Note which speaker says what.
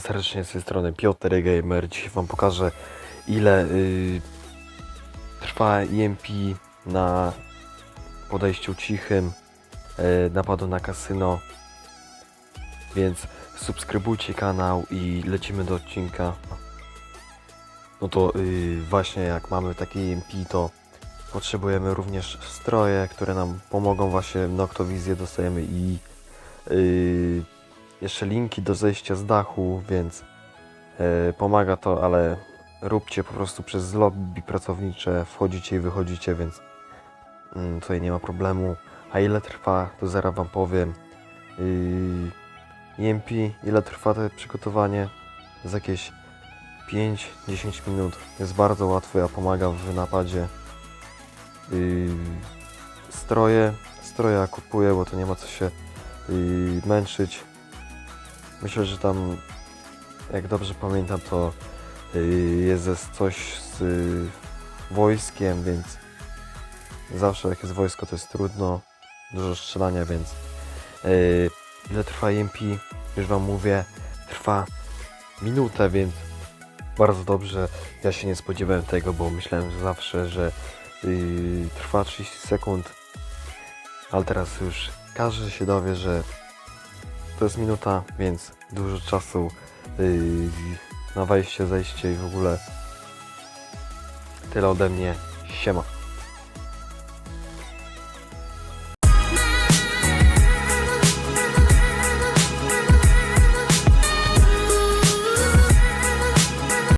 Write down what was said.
Speaker 1: serdecznie z tej strony Piotr Gamer. Dzisiaj Wam pokażę ile y, trwa EMP na podejściu cichym y, napadu na kasyno. Więc subskrybujcie kanał i lecimy do odcinka. No to y, właśnie jak mamy taki EMP to potrzebujemy również stroje, które nam pomogą właśnie Noctowizję dostajemy i jeszcze linki do zejścia z dachu, więc e, pomaga to, ale róbcie po prostu przez lobby pracownicze, wchodzicie i wychodzicie, więc mm, tutaj nie ma problemu. A ile trwa, to zaraz Wam powiem. Yy, EMP, ile trwa to przygotowanie? Z jakieś 5-10 minut. Jest bardzo łatwe, a pomaga w napadzie. Yy, stroje, stroje kupuję, bo to nie ma co się yy, męczyć. Myślę, że tam, jak dobrze pamiętam, to yy, jest coś z yy, wojskiem, więc zawsze jak jest wojsko, to jest trudno, dużo strzelania, więc yy, ile trwa EMP, już Wam mówię, trwa minutę, więc bardzo dobrze. Ja się nie spodziewałem tego, bo myślałem że zawsze, że trwa 30 sekund, ale teraz już każdy się dowie, że to jest minuta, więc dużo czasu yy, na wejście, zejście i w ogóle tyle ode mnie. Siema.